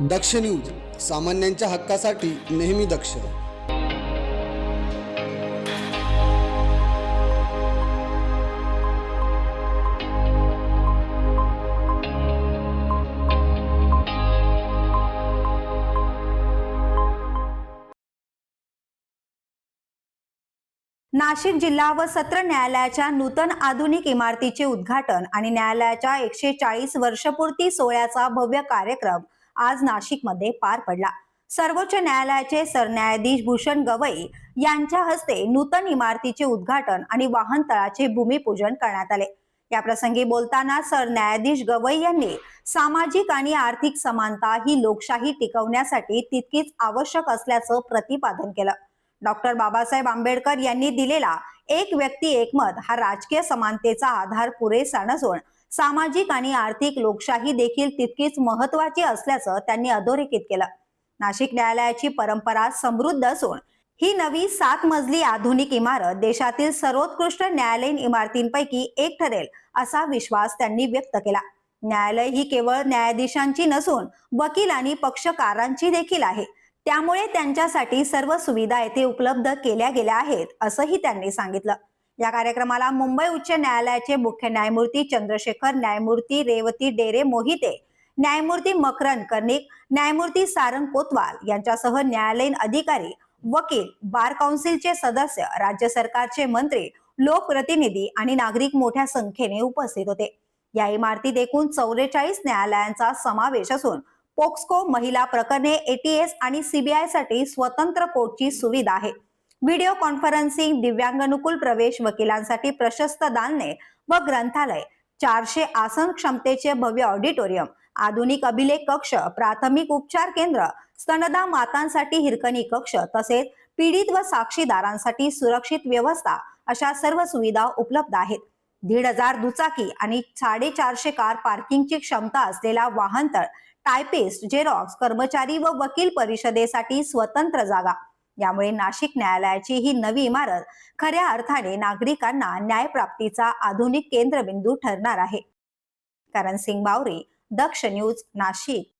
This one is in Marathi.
दक्ष न्यूज सामान्यांच्या हक्कासाठी नेहमी दक्ष. नाशिक जिल्हा व सत्र न्यायालयाच्या नूतन आधुनिक इमारतीचे उद्घाटन आणि न्यायालयाच्या एकशे चाळीस वर्षपूर्ती सोहळ्याचा भव्य कार्यक्रम आज नाशिकमध्ये पार पडला. सर्वोच्च न्यायालयाचे सरन्यायाधीश भूषण गवई यांच्या हस्ते नूतन इमारतीचे उद्घाटन आणि वाहनतळाचे भूमिपूजन करण्यात आले. या प्रसंगी बोलताना सरन्यायाधीश गवई यांनी सामाजिक आणि आर्थिक समानता ही लोकशाही टिकवण्यासाठी तितकीच आवश्यक असल्याचं प्रतिपादन केलं. डॉक्टर बाबासाहेब आंबेडकर यांनी दिलेला एक व्यक्ती एकमत हा राजकीय समानतेचा आधार पुरेसा नसून सामाजिक आणि आर्थिक लोकशाही देखील तितकीच महत्वाची असल्याचं त्यांनी अधोरेखित केलं. नाशिक न्यायालयाची परंपरा समृद्ध असून ही नवी सात मजली आधुनिक इमारत देशातील सर्वोत्कृष्ट न्यायालयीन इमारतींपैकी एक ठरेल असा विश्वास त्यांनी व्यक्त केला. न्यायालय ही केवळ न्यायाधीशांची नसून वकील आणि पक्षकारांची देखील आहे. त्यामुळे त्यांच्यासाठी सर्व सुविधा येथे उपलब्ध केल्या गेल्या आहेत असंही त्यांनी सांगितलं. या कार्यक्रमाला मुंबई उच्च न्यायालयाचे मुख्य न्यायमूर्ती चंद्रशेखर न्यायमूर्ती रेवती डेरे मोहिते न्यायमूर्ती मकरंद कर्णिक न्यायमूर्ती सारंग कोतवाल यांच्यासह न्यायालयीन अधिकारी वकील बार काउन्सिलचे सदस्य राज्य सरकारचे मंत्री लोकप्रतिनिधी आणि नागरिक मोठ्या संख्येने उपस्थित होते. या इमारतीत एकूण चौवेचाळीस न्यायालयांचा समावेश असून पोक्सको महिला प्रकरणे एटीएस आणि सीबीआयसाठी स्वतंत्र कोर्टची सुविधा आहे. व्हिडिओ कॉन्फरन्सिंग दिव्यांगानुकूल प्रवेश वकिलांसाठी प्रशस्त दालने व ग्रंथालय चारशे आसन क्षमतेचे भव्य ऑडिटोरियम आधुनिक अभिलेख कक्ष प्राथमिक उपचार केंद्र स्तनदा मातांसाठी हिरकणी कक्ष तसेच पीडित व साक्षीदारांसाठी सुरक्षित व्यवस्था अशा सर्व सुविधा उपलब्ध आहेत. दीड हजार दुचाकी आणि साडेचारशे कार पार्किंगची क्षमता असलेला वाहनतळ टायपिस्ट जेरॉक्स कर्मचारी व वकील परिषदेसाठी स्वतंत्र जागा. यामुळे नाशिक न्यायालयाची ही नवी इमारत खऱ्या अर्थाने नागरिकांना न्यायप्राप्तीचा आधुनिक केंद्रबिंदू ठरणार आहे. करण सिंग बावरी दक्ष न्यूज नाशिक.